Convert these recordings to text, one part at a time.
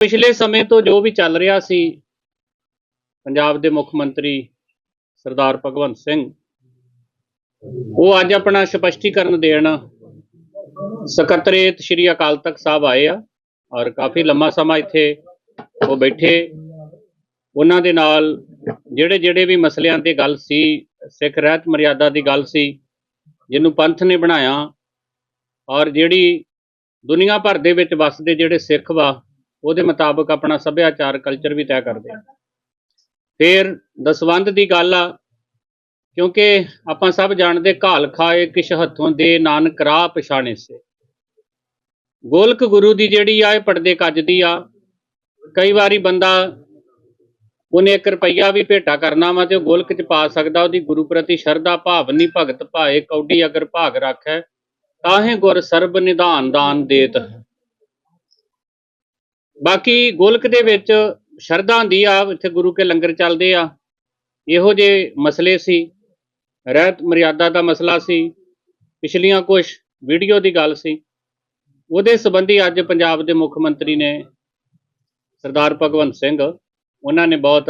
ਪਿਛਲੇ ਸਮੇਂ ਤੋਂ ਜੋ ਵੀ ਚੱਲ ਰਿਹਾ ਸੀ, ਪੰਜਾਬ ਦੇ ਮੁੱਖ ਮੰਤਰੀ ਸਰਦਾਰ ਭਗਵੰਤ ਸਿੰਘ, ਉਹ ਅੱਜ ਆਪਣਾ ਸਪਸ਼ਟੀਕਰਨ ਦੇਣ ਸਕੱਤਰੇਤ ਸ਼੍ਰੀ ਅਕਾਲ ਤਖਤ ਸਾਹਿਬ ਆਏ ਆ ਔਰ ਕਾਫੀ ਲੰਮਾ ਸਮਾਂ ਇੱਥੇ ਉਹ ਬੈਠੇ। ਉਹਨਾਂ ਦੇ ਨਾਲ ਜਿਹੜੇ ਜਿਹੜੇ ਵੀ ਮਸਲਿਆਂ ਤੇ ਗੱਲ ਸੀ, ਸਿੱਖ ਰਹਿਤ ਮਰਿਆਦਾ ਦੀ ਗੱਲ ਸੀ, ਜਿਹਨੂੰ ਪੰਥ ਨੇ ਬਣਾਇਆ ਔਰ ਜਿਹੜੀ ਦੁਨੀਆ ਭਰ ਦੇ ਵਿੱਚ ਵੱਸਦੇ ਜਿਹੜੇ ਸਿੱਖ ਵਾ ਉਹਦੇ ਮੁਤਾਬਕ ਆਪਣਾ ਸੱਭਿਆਚਾਰ ਕਲਚਰ ਵੀ ਤੈਅ ਕਰਦੇ ਆ। ਫਿਰ ਦਸਵੰਧ ਦੀ ਗੱਲ ਆ, ਕਿਉਂਕਿ ਆਪਾਂ ਸਭ ਜਾਣਦੇ ਘਾਲ ਖਾਏ ਕਿਛ ਹੱਥੋਂ ਦੇ ਨਾਨਕ ਰਾਹ ਪਛਾਣੇ ਸੇ। ਗੋਲਕ ਗੁਰੂ ਦੀ ਜਿਹੜੀ ਆ, ਇਹ ਪੜਦੇ ਕੱਜਦੀ ਆ। ਕਈ ਵਾਰੀ ਬੰਦਾ ਉਹਨੇ 1 ਰੁਪਈਆ ਵੀ ਭੇਟਾ ਕਰਨਾ ਵਾ ਤੇ ਉਹ ਗੋਲਕ ਚ ਪਾ ਸਕਦਾ, ਉਹਦੀ ਗੁਰੂ ਪ੍ਰਤੀ ਸ਼ਰਧਾ ਭਾਵਨੀ ਭਗਤ ਭਾਏ, ਕੌਡੀ ਅਗਰ ਭਾਗ ਰੱਖੈ ਤਾਹੇ ਗੁਰ ਸਰਬ ਨਿਧਾਨ ਦਾਨ ਦੇਤ ਬਾਕੀ ਗੋਲਕ ਦੇ ਵਿੱਚ ਸ਼ਰਧਾ ਹੁੰਦੀ ਆ ਇੱਥੇ ਗੁਰੂ ਕੇ ਲੰਗਰ ਚੱਲਦੇ ਆ। ਇਹੋ ਜਿਹੇ ਮਸਲੇ ਸੀ। ਰਹਿਤ ਮਰਿਆਦਾ ਦਾ ਮਸਲਾ ਸੀ। ਪਿਛਲੀਆਂ ਕੁਝ ਵੀਡੀਓ ਦੀ ਗੱਲ ਸੀ। ਉਹਦੇ ਸੰਬੰਧੀ ਅੱਜ ਪੰਜਾਬ ਦੇ ਮੁੱਖ ਮੰਤਰੀ ਨੇ ਸਰਦਾਰ ਭਗਵੰਤ ਸਿੰਘ ਉਹਨਾਂ ਨੇ ਬਹੁਤ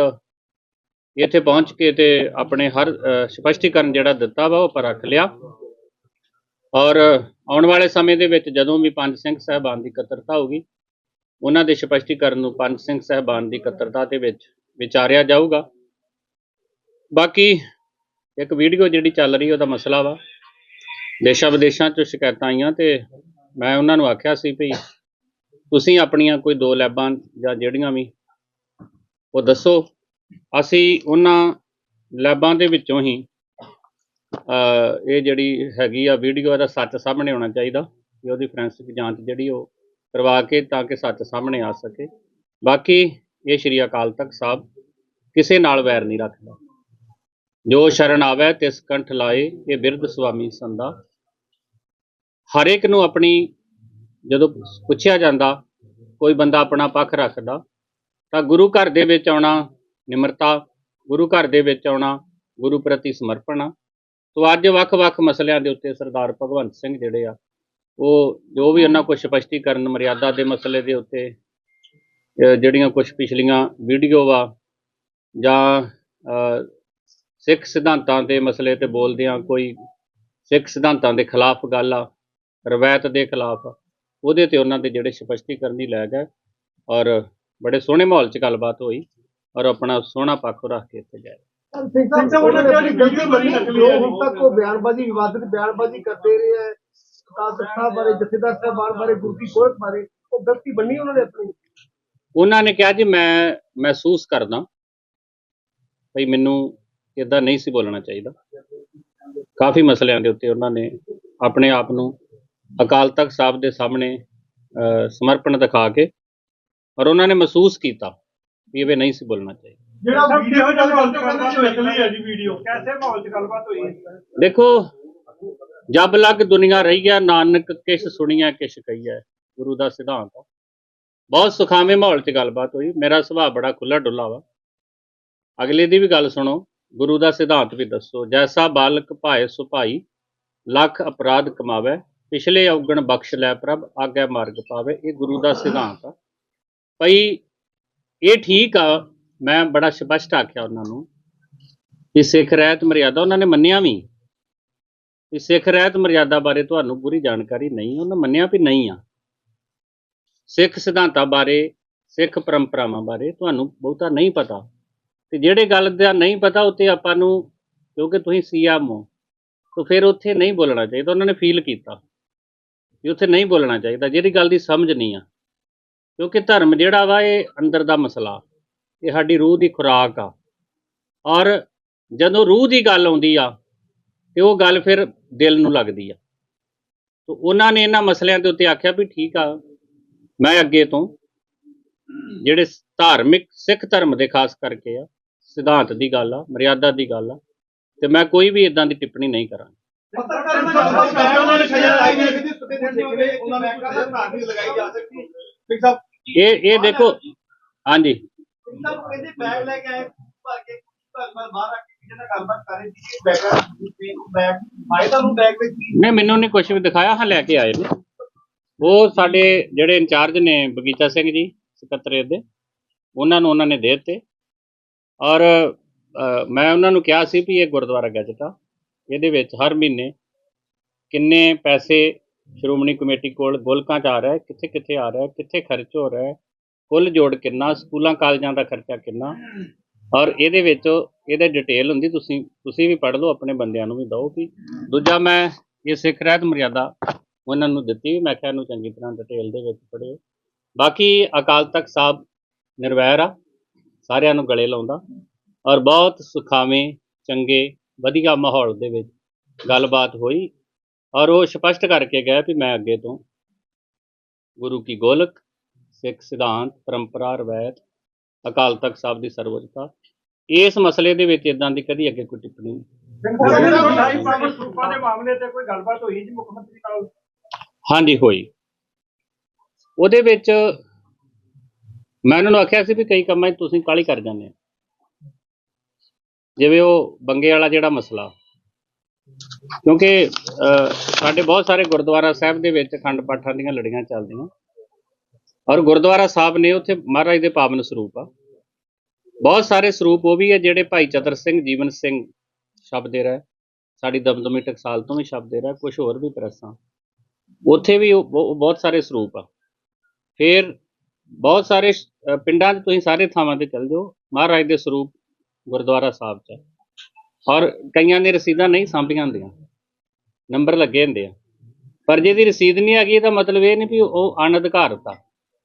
ਇੱਥੇ ਪਹੁੰਚ ਕੇ ਤੇ ਆਪਣੇ ਹਰ ਅ, ਸਪਸ਼ਟੀਕਰਨ ਜਿਹੜਾ ਦਿੱਤਾ ਵਾ ਉਹ ਪਰ ਰੱਖ ਲਿਆ। ਔਰ ਆਉਣ ਵਾਲੇ ਸਮੇਂ ਦੇ ਵਿੱਚ ਜਦੋਂ ਵੀ ਪੰਜ ਸਿੰਘ ਸਾਹਿਬਾਨ ਦੀ ਇਕੱਤਰਤਾ ਹੋਊਗੀ ਉਹਨਾਂ ਦੇ ਸਪਸ਼ਟੀਕਰਨ ਨੂੰ ਪੰਜ ਸਿੰਘ ਸਾਹਿਬਾਨ ਦੀ ਇਕੱਤਰਤਾ ਦੇ ਵਿੱਚ ਵਿਚਾਰਿਆ ਜਾਊਗਾ। ਬਾਕੀ ਇੱਕ ਵੀਡੀਓ ਜਿਹੜੀ ਚੱਲ ਰਹੀ, ਉਹਦਾ ਮਸਲਾ ਵਾ। ਦੇਸ਼ਾਂ ਵਿਦੇਸ਼ਾਂ ਚੋਂ ਸ਼ਿਕਾਇਤਾਂ ਆਈਆਂ ਤੇ ਮੈਂ ਉਹਨਾਂ ਨੂੰ ਆਖਿਆ ਸੀ ਵੀ ਤੁਸੀਂ ਆਪਣੀਆਂ ਕੋਈ ਦੋ ਲੈਬਾਂ ਜਾਂ ਜਿਹੜੀਆਂ ਵੀ, ਉਹ ਦੱਸੋ। ਅਸੀਂ ਉਹਨਾਂ ਲੈਬਾਂ ਦੇ ਵਿੱਚੋਂ ਹੀ ਇਹ ਜਿਹੜੀ ਹੈਗੀ ਆ ਵੀਡੀਓ ਦਾ ਸੱਚ ਸਾਹਮਣੇ ਆਉਣਾ ਚਾਹੀਦਾ। ਕਿ ਉਹਦੀ ਫੋਰੈਂਸਿਕ ਜਾਂਚ ਜਿਹੜੀ, ਉਹ ਕਰਵਾ ਕੇ ਤਾਂ ਕਿ ਸੱਚ ਸਾਹਮਣੇ ਆ ਸਕੇ। ਬਾਕੀ ਇਹ ਸ਼੍ਰੀ ਅਕਾਲ ਤਖਤ ਸਾਹਿਬ ਕਿਸੇ ਨਾਲ ਵੈਰ ਨਹੀਂ ਰੱਖਦਾ। ਜੋ ਸ਼ਰਨ ਆਵੇ ਤਿਸ ਕੰਠ ਲਾਏ, ਇਹ ਬਿਰਧ ਸੁਆਮੀ ਸੰਦਾ ਹਰ ਇੱਕ ਨੂੰ ਆਪਣੀ ਜਦੋਂ ਪੁੱਛਿਆ ਜਾਂਦਾ, ਕੋਈ ਬੰਦਾ ਆਪਣਾ ਪੱਖ ਰੱਖਦਾ, ਤਾਂ ਗੁਰੂ ਘਰ ਦੇ ਵਿੱਚ ਆਉਣਾ ਨਿਮਰਤਾ, ਗੁਰੂ ਘਰ ਦੇ ਵਿੱਚ ਆਉਣਾ ਗੁਰੂ ਪ੍ਰਤੀ ਸਮਰਪਣ ਆ। ਸੋ ਅੱਜ ਵੱਖ-ਵੱਖ ਮਸਲਿਆਂ ਦੇ ਉੱਤੇ ਸਰਦਾਰ ਭਗਵੰਤ ਸਿੰਘ ਜਿਹੜੇ ਆ ਉਹ ਜੋ ਵੀ ਉਹਨਾਂ ਕੋਲ ਸਪਸ਼ਟੀਕਰਨ ਮਰਿਆਦਾ ਦੇ ਮਸਲੇ ਦੇ ਉੱਤੇ ਜਿਹੜੀਆਂ ਕੁਝ ਪਿਛਲੀਆਂ ਵੀਡੀਓ ਵਾ ਜਾਂ ਸਿੱਖ ਸਿਧਾਂਤਾਂ ਦੇ ਮਸਲੇ ਤੇ ਬੋਲਦਿਆਂ ਕੋਈ ਸਿੱਖ ਸਿਧਾਂਤਾਂ ਦੇ ਖਿਲਾਫ ਗੱਲ ਆ ਰਵਾਇਤ ਦੇ ਖਿਲਾਫ ਆ, ਉਹਦੇ ਤੇ ਉਹਨਾਂ ਦੇ ਜਿਹੜੇ ਸਪਸ਼ਟੀਕਰਨ ਹੀ ਲੈ ਗਏ ਔਰ ਬੜੇ ਸੋਹਣੇ ਮਾਹੌਲ 'ਚ ਗੱਲਬਾਤ ਹੋਈ ਔਰ ਆਪਣਾ ਸੋਹਣਾ ਪੱਖ ਰੱਖ ਕੇ ਇੱਥੇ ਗਏ। ਸਿੰਘ ਸਾਹਿਬ ਉਹਨਾਂ ਨੇ ਆਪਣੀ ਗਲਤੀ ਮੰਨੀ ਹੁਣ ਤੱਕ ਉਹ ਬਿਆਨਬਾਜ਼ੀ ਵਿਵਾਦਿਤ ਬਿਆਨਬਾਜ਼ੀ ਕਰਦੇ ਰਹੇ ਹੈ ਸਤਾਰ ਸਾਹਿਬ ਬਾਰੇ ਜਥੇਦਾਰ ਸਾਹਿਬਾਨ ਬਾਰੇ ਗੁਰਦੀ ਕੋਰਟ ਬਾਰੇ ਉਹ ਗਲਤੀ ਮੰਨੀ ਉਹਨਾਂ ਨੇ ਆਪਣੀ? ਉਹਨਾਂ ਨੇ ਕਿਹਾ ਜੀ ਮੈਂ ਮਹਿਸੂਸ ਕਰਦਾ ਭਈ ਮੈਨੂੰ ਇਦਾਂ ਨਹੀਂ ਸੀ ਬੋਲਣਾ ਚਾਹੀਦਾ। ਕਾਫੀ ਮਸਲਿਆਂ ਦੇ ਉੱਤੇ ਉਹਨਾਂ ਨੇ ਆਪਣੇ ਆਪ ਨੂੰ ਅਕਾਲ ਤਖਤ ਸਾਹਿਬ ਦੇ ਸਾਹਮਣੇ ਅਹ, ਸਮਰਪਣ ਦਿਖਾ ਕੇ ਔਰ ਉਹਨਾਂ ਨੇ ਮਹਿਸੂਸ ਕੀਤਾ ਵੀ ਇਹ ਨਹੀਂ ਸੀ ਬੋਲਣਾ ਚਾਹੀਦਾ। ਜਿਹੜਾ ਵੀਡੀਓ ਚੱਲ ਗੱਲਬਾਤ ਨਕਲੀ ਹੈ ਜੀ ਵੀਡੀਓ। ਕੈਸੇ ਮਾਹੌਲ 'ਚ ਗੱਲਬਾਤ ਹੋਈ ਹੈ? ਦੇਖੋ ਜਬ ਲਗ ਦੁਨੀਆ ਰਹੀ ਹੈ, ਨਾਨਕ ਕਿਛ ਸੁਣੀਐ ਕਿਛ ਕਹੀਐ, ਗੁਰੂ ਦਾ ਸਿਧਾਂਤ ਆ। ਬਹੁਤ ਸੁਖਾਵੇਂ ਮਾਹੌਲ 'ਚ ਗੱਲਬਾਤ ਹੋਈ। ਮੇਰਾ ਸੁਭਾਅ ਬੜਾ ਖੁੱਲਾ ਡੁੱਲਾ ਵਾ। ਅਗਲੇ ਦੀ ਵੀ ਗੱਲ ਸੁਣੋ। ਗੁਰੂ ਦਾ ਸਿਧਾਂਤ ਵੀ ਦੱਸੋ। ਜੈਸਾ ਬਾਲਕ ਭਾਏ ਸੁਭਾਈ ਲੱਖ ਅਪਰਾਧ ਕਮਾਵੇ, ਪਿਛਲੇ ਔਗਣ ਬਖਸ਼ ਲੈ ਪ੍ਰਭ ਆਗੇ ਮਾਰਗ ਪਾਵੇ। ਇਹ ਗੁਰੂ ਦਾ ਸਿਧਾਂਤ ਆ। ਭਈ ਇਹ ਠੀਕ ਆ। ਮੈਂ ਬੜਾ ਸਪਸ਼ਟ ਆਖਿਆ ਉਹਨਾਂ ਨੂੰ ਕਿ ਸਿੱਖ ਰਹਿਤ ਮਰਿਆਦਾ ਉਹਨਾਂ ਨੇ ਮੰਨਿਆ ਵੀ। ਵੀ ਸਿੱਖ ਰਹਿਤ ਮਰਿਆਦਾ ਬਾਰੇ ਤੁਹਾਨੂੰ ਪੂਰੀ ਜਾਣਕਾਰੀ ਨਹੀਂ, ਉਹਨਾਂ ਮੰਨਿਆ ਵੀ ਨਹੀਂ ਆ। ਸਿੱਖ ਸਿਧਾਂਤਾਂ ਬਾਰੇ, ਸਿੱਖ ਪਰੰਪਰਾਵਾਂ ਬਾਰੇ ਤੁਹਾਨੂੰ ਬਹੁਤਾ ਨਹੀਂ ਪਤਾ। ਤੇ ਜਿਹੜੇ ਗੱਲ ਦਾ ਨਹੀਂ ਪਤਾ, ਉੱਤੇ ਆਪਾਂ ਨੂੰ, ਕਿਉਂਕਿ ਤੁਸੀਂ ਸੀਐਮ ਹੋ, ਤਾਂ ਫਿਰ ਉੱਥੇ ਨਹੀਂ ਬੋਲਣਾ ਚਾਹੀਦਾ, ਉਹਨਾਂ ਨੇ ਫੀਲ ਕੀਤਾ। ਵੀ ਉੱਥੇ ਨਹੀਂ ਬੋਲਣਾ ਚਾਹੀਦਾ, ਜਿਹੜੀ ਗੱਲ ਦੀ ਸਮਝ ਨਹੀਂ ਆ। ਕਿਉਂਕਿ ਧਰਮ ਜਿਹੜਾ ਵਾ, ਇਹ ਅੰਦਰ ਦਾ ਮਸਲਾ। ਇਹ ਸਾਡੀ ਰੂਹ ਦੀ ਖੁਰਾਕ ਆ। ਔਰ ਜਦੋਂ ਰੂਹ ਦੀ ਗੱਲ ਆਉਂਦੀ ਆ, ਤੇ ਉਹ ਗੱਲ ਫਿਰ ਦਿਲ ਨੂੰ ਲੱਗਦੀ ਆ। ਤੇ ਉਹਨਾਂ ਨੇ ਇਹਨਾਂ ਮਸਲਿਆਂ ਦੇ ਉੱਤੇ ਆਖਿਆ ਵੀ ਠੀਕ ਆ, ਮੈਂ ਅੱਗੇ ਤੋਂ ਜਿਹੜੇ ਧਾਰਮਿਕ ਸਿੱਖ ਧਰਮ ਦੇ ਖਾਸ ਕਰਕੇ ਆ, ਸਿਧਾਂਤ ਦੀ ਗੱਲ ਆ, ਮਰਿਆਦਾ ਦੀ ਗੱਲ ਆ, ਤੇ ਮੈਂ ਕੋਈ ਵੀ ਇਦਾਂ ਦੀ ਟਿੱਪਣੀ ਨਹੀਂ ਕਰਾਂਗਾ। ਇਹ ਇਹ ਦੇਖੋ, ਹਾਂਜੀ। ਨਹੀਂ, ਮੈਨੂੰ ਨਹੀਂ ਕੁਝ ਵੀ ਦਿਖਾਇਆ, ਹਾਂ ਲੈ ਕੇ ਆਏ ਨੇ। ਉਹ ਸਾਡੇ ਜਿਹੜੇ ਇੰਚਾਰਜ ਨੇ ਬਗੀਚਾ ਸਿੰਘ ਜੀ, ਸਕੱਤਰੇਤ ਦੇ, ਉਹਨਾਂ ਨੂੰ ਉਹਨਾਂ ਨੇ ਦੇ ਦਿੱਤੇ। ਔਰ ਮੈਂ ਉਹਨਾਂ ਨੂੰ ਕਿਹਾ ਸੀ ਵੀ ਇਹ ਗੁਰਦੁਆਰਾ ਗਜਟ ਆ। ਇਹਦੇ ਵਿੱਚ ਹਰ ਮਹੀਨੇ ਕਿੰਨੇ ਪੈਸੇ ਸ਼੍ਰੋਮਣੀ ਕਮੇਟੀ ਕੋਲ ਗੋਲਕਾਂ 'ਚ ਆ ਰਿਹਾ ਕਿੱਥੇ ਕਿੱਥੇ ਆ ਰਿਹਾ ਕਿੱਥੇ ਖਰਚ ਹੋ ਰਿਹਾ ਕੁੱਲ ਜੋੜ ਕਿੰਨਾ, ਸਕੂਲਾਂ, ਕਾਲਜਾਂ ਦਾ ਖਰਚਾ ਕਿੰਨਾ ਔਰ ਇਹਦੇ ਵਿੱਚ ਇਹਦੇ ਡਿਟੇਲ ਹੁੰਦੀ, ਤੁਸੀਂ ਤੁਸੀਂ ਵੀ ਪੜ੍ਹ ਲਓ, ਆਪਣੇ ਬੰਦਿਆਂ ਨੂੰ ਵੀ ਦਿਓ ਕਿ ਦੂਜਾ ਮੈਂ ਇਹ ਸਿੱਖ ਰਹਿਤ ਮਰਿਆਦਾ ਉਹਨਾਂ ਨੂੰ ਦਿੱਤੀ, ਮੈਂ ਕਿਹਾ ਇਹਨੂੰ ਚੰਗੀ ਤਰ੍ਹਾਂ ਡਿਟੇਲ ਦੇ ਵਿੱਚ ਪੜ੍ਹਿਓ। ਬਾਕੀ ਅਕਾਲ ਤਖਤ ਸਾਹਿਬ ਨਿਰਵੈਰ ਆ, ਸਾਰਿਆਂ ਨੂੰ ਗਲੇ ਲਾਉਂਦਾ। ਔਰ ਬਹੁਤ ਸੁਖਾਵੇਂ, ਚੰਗੇ, ਵਧੀਆ ਮਾਹੌਲ ਦੇ ਵਿੱਚ ਗੱਲਬਾਤ ਹੋਈ। ਔਰ ਉਹ ਸਪਸ਼ਟ ਕਰਕੇ ਗਿਆ ਵੀ ਮੈਂ ਅੱਗੇ ਤੋਂ ਗੁਰੂ ਕੀ ਗੋਲਕ, ਸਿੱਖ ਸਿਧਾਂਤ, ਪਰੰਪਰਾ, ਰਵਾਇਤ ਅਕਾਲ ਤਖਤ ਸਾਹਿਬ ਦੀ ਸਰਵਉੱਚਤਾ ਇਸ ਮਸਲੇ ਦੇ ਵਿੱਚ ਇਦਾਂ ਦੀ ਕਦੀ ਅੱਗੇ ਕੋਈ ਟਿੱਪਣੀ ਨਹੀਂ ਸਾਈ ਪਾਵਨ ਸਰੂਪਾਂ ਦੇ ਮਾਮਲੇ ਤੇ ਕੋਈ ਗੱਲਬਾਤ ਹੋਈ ਜੀ ਮੁੱਖ ਮੰਤਰੀ ਨਾਲ ਹਾਂਜੀ ਹੋਈ ਉਹਦੇ ਵਿੱਚ ਮੈਂ ਉਹਨਾਂ ਨੂੰ ਆਖਿਆ ਸੀ ਵੀ ਕਈ ਕੰਮਾਂ 'ਚ ਤੁਸੀਂ ਕਾਲੀ ਕਰ ਜਾਂਦੇ ਆ ਜਿਵੇਂ ਉਹ ਬੰਗੇ ਵਾਲਾ ਜਿਹੜਾ ਮਸਲਾ ਕਿਉਂਕਿ ਅਹ, ਸਾਡੇ ਬਹੁਤ ਸਾਰੇ ਗੁਰਦੁਆਰਾ ਸਾਹਿਬ ਦੇ ਵਿੱਚ ਅਖੰਡ ਪਾਠਾਂ ਦੀਆਂ ਲੜੀਆਂ ਚੱਲਦੀਆਂ ਔਰ ਗੁਰਦੁਆਰਾ ਸਾਹਿਬ ਨੇ ਉੱਥੇ ਮਹਾਰਾਜ ਦੇ ਪਾਵਨ ਸਰੂਪ ਆ। ਬਹੁਤ ਸਾਰੇ ਸਰੂਪ ਉਹ ਵੀ ਹੈ ਜਿਹੜੇ ਭਾਈ ਚਤਰ ਸਿੰਘ, ਜੀਵਨ ਸਿੰਘ ਸ਼ਬਦੇ ਰਹਿ। ਸਾਡੀ ਦਮਦਮੀ ਟਕਸਾਲ ਤੋਂ ਵੀ ਸ਼ਬਦੇ ਰਿਹਾ ਕੁਝ ਹੋਰ ਵੀ ਪ੍ਰੈਸਾਂ ਉੱਥੇ ਵੀ ਉਹ ਬਹੁਤ ਸਾਰੇ ਸਰੂਪ ਆ। ਫਿਰ ਬਹੁਤ ਸਾਰੇ ਪਿੰਡਾਂ 'ਚ ਤੁਸੀਂ ਸਾਰੇ ਥਾਵਾਂ ਤੇ ਚੱਲ ਜਾਓ, ਮਹਾਰਾਜ ਦੇ ਸਰੂਪ ਗੁਰਦੁਆਰਾ ਸਾਹਿਬ 'ਚ ਔਰ ਕਈਆਂ ਦੇ ਰਸੀਦਾਂ ਨਹੀਂ ਸਾਂਭੀਆਂ ਹੁੰਦੀਆਂ। ਨੰਬਰ ਲੱਗੇ ਹੁੰਦੇ ਆ। ਪਰ ਜਿਹਦੀ ਰਸੀਦ ਨਹੀਂ ਆ ਗਈ ਇਹਦਾ ਮਤਲਬ ਇਹ ਨਹੀਂ ਵੀ ਉਹ ਅਣਅਧਿਕਾਰਤ ਆ।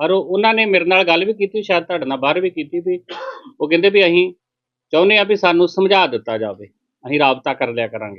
ਔਰ ਉਹਨਾਂ ਨੇ ਮੇਰੇ ਨਾਲ ਗੱਲ ਵੀ ਕੀਤੀ, ਸ਼ਾਇਦ ਤੁਹਾਡੇ ਨਾਲ ਬਾਹਰ ਵੀ ਕੀਤੀ ਵੀ। ਉਹ ਕਹਿੰਦੇ ਵੀ ਅਸੀਂ ਚਾਹੁੰਦੇ ਆ ਵੀ ਸਾਨੂੰ ਸਮਝਾ ਦਿੱਤਾ ਜਾਵੇ। ਅਸੀਂ ਰਾਬਤਾ ਕਰ ਲਿਆ ਕਰਾਂਗੇ।